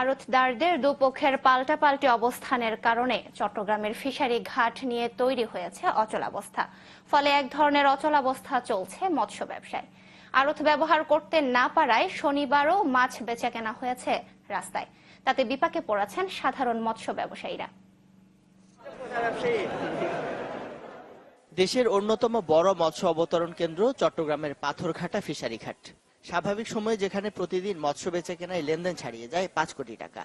আড়তদারদের দুপক্ষের পাল্টাপাল্টি অবস্থানের কারণে চট্টগ্রামের ফিশারি ঘাট নিয়ে তৈরি হয়েছে অচলাবস্থা। ফলে এক ধরনের অচলাবস্থা চলছে মৎস্য ব্যবসায়। আড়ত ব্যবহার করতে না পারায় শনিবারও মাছ বেচা কেনা হয়েছে রাস্তায়। তাতে বিপাকে পড়েছেন সাধারণ মৎস্য ব্যবসায়ীরা। দেশের অন্যতম বড় মৎস্য অবতরণ কেন্দ্র চট্টগ্রামের পাথরঘাটা ফিশারি ঘাট। স্বাভাবিক সময়ে যেখানে প্রতিদিন মৎস্য বেচে কেনায় লেনদেন ছাড়িয়ে যায় পাঁচ কোটি টাকা।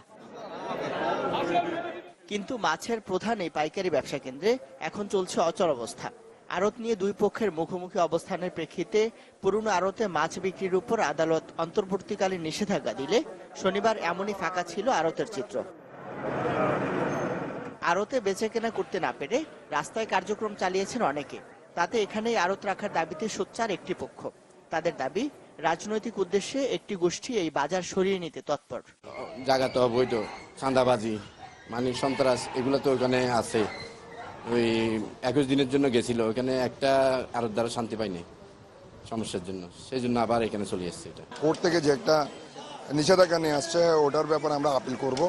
কিন্তু মাছের প্রধান এই পাইকারি ব্যবসা কেন্দ্রে এখন চলছে অচল অবস্থা। আড়ত নিয়ে দুই পক্ষের মুখোমুখি অবস্থানের প্রেক্ষিতে পুরনো আড়তে মাছ বিক্রির উপর আদালত অন্তর্বর্তীকালীন নিষেধাজ্ঞা দিলে শনিবার এমনই ফাঁকা ছিল আড়তের চিত্র। আড়তে বেচে কেনা করতে না পেরে রাস্তায় কার্যক্রম চালিয়েছেন অনেকে। তাতে এখানেই আড়ত রাখার দাবিতে সোচ্চার একটি পক্ষ। তাদের দাবি রাজনৈতিক উদ্দেশ্যে একটি গোষ্ঠী এই বাজার সরিয়ে নিতে তৎপর। জায়গা তো অবৈধ চাঁদাবাজি মানে সন্ত্রাস এগুলো তো ওখানে আছে। ওই একুশ দিনের জন্য গেছিল ওখানে একটা আরও দ্বারা শান্তি পাইনি সমস্যার জন্য। সেই জন্য আবার এখানে চলে এসছে এটা। কোর্ট থেকে যে একটা নিষেধাজ্ঞা নিয়ে আসছে ওটার ব্যাপারে আমরা আপিল করব।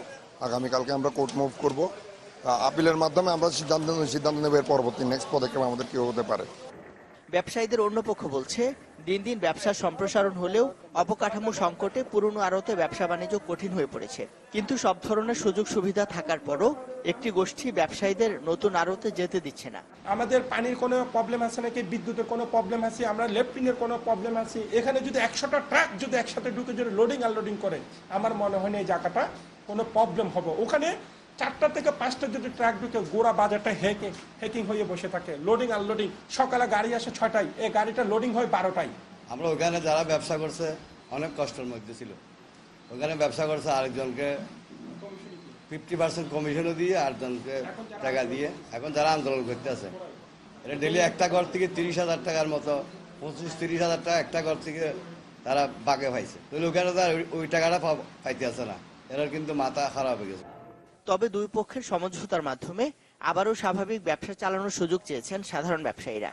আগামীকালকে আমরা কোর্ট মুভ করব। আপিলের মাধ্যমে আমরা সিদ্ধান্ত সিদ্ধান্ত নেব এর পরবর্তী নেক্সট পদক্ষেপ আমাদের কি হতে পারে। ব্যবসায়ীদের অন্য পক্ষ বলছে, দিন দিন ব্যবসার সম্প্রসারণ হলেও অবকাঠামো সংকটে পুরনো আড়তে ব্যবসা বাণিজ্য কঠিন হয়ে পড়েছে। কিন্তু সব ধরনের সুযোগ সুবিধা থাকার পরও একটি গোষ্ঠী ব্যবসায়ীদের নতুন আড়তে যেতে দিচ্ছে না। আমাদের পানির কোনো প্রবলেম আছে নাকি? বিদ্যুতের কোনো প্রবলেম আছে? আমরা লেফটিনের কোনো প্রবলেম আছে? এখানে যদি একশোটা ট্রাক যদি একসাথে ঢুকে যদি লোডিং আনলোডিং করে, আমার মনে হয় না এই জায়গাটা কোনো প্রবলেম হবে। ওখানে চারটা থেকে পাঁচটা যদি ট্রাক ঢুকে, গোড়া বাজারটা হেকিং হেকিং হয়ে বসে থাকে। লোডিং আনলোডিং সকালে গাড়ি আসে ছটায় এই গাড়িটা লোডিং হয় বারোটায়। আমরা ওখানে যারা ব্যবসা করছে, অনেক কষ্টের মধ্যে ছিল। ওখানে ব্যবসা করছে আরেকজনকে ফিফটি পার্সেন্ট কমিশনও দিয়ে, আরেকজনকে টাকা দিয়ে। এখন যারা আন্দোলন করতে আছে এটা ডেলি একটা ঘর থেকে তিরিশ হাজার টাকার মতো, পঁচিশ, তিরিশ হাজার টাকা একটা ঘর থেকে তারা বাগে পাইছে। তাহলে ওখানে তো ওই- টাকাটা পাইতে আছে না। এরা কিন্তু মাথা খারাপ হয়ে গেছে। তবে দুই পক্ষের সমঝোতার মাধ্যমে আবারও স্বাভাবিক ব্যবসা চালানোর সুযোগ চেয়েছেন সাধারণ ব্যবসায়ীরা।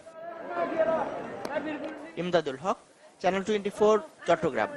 Imdadul Haque channel twenty four Chittagong.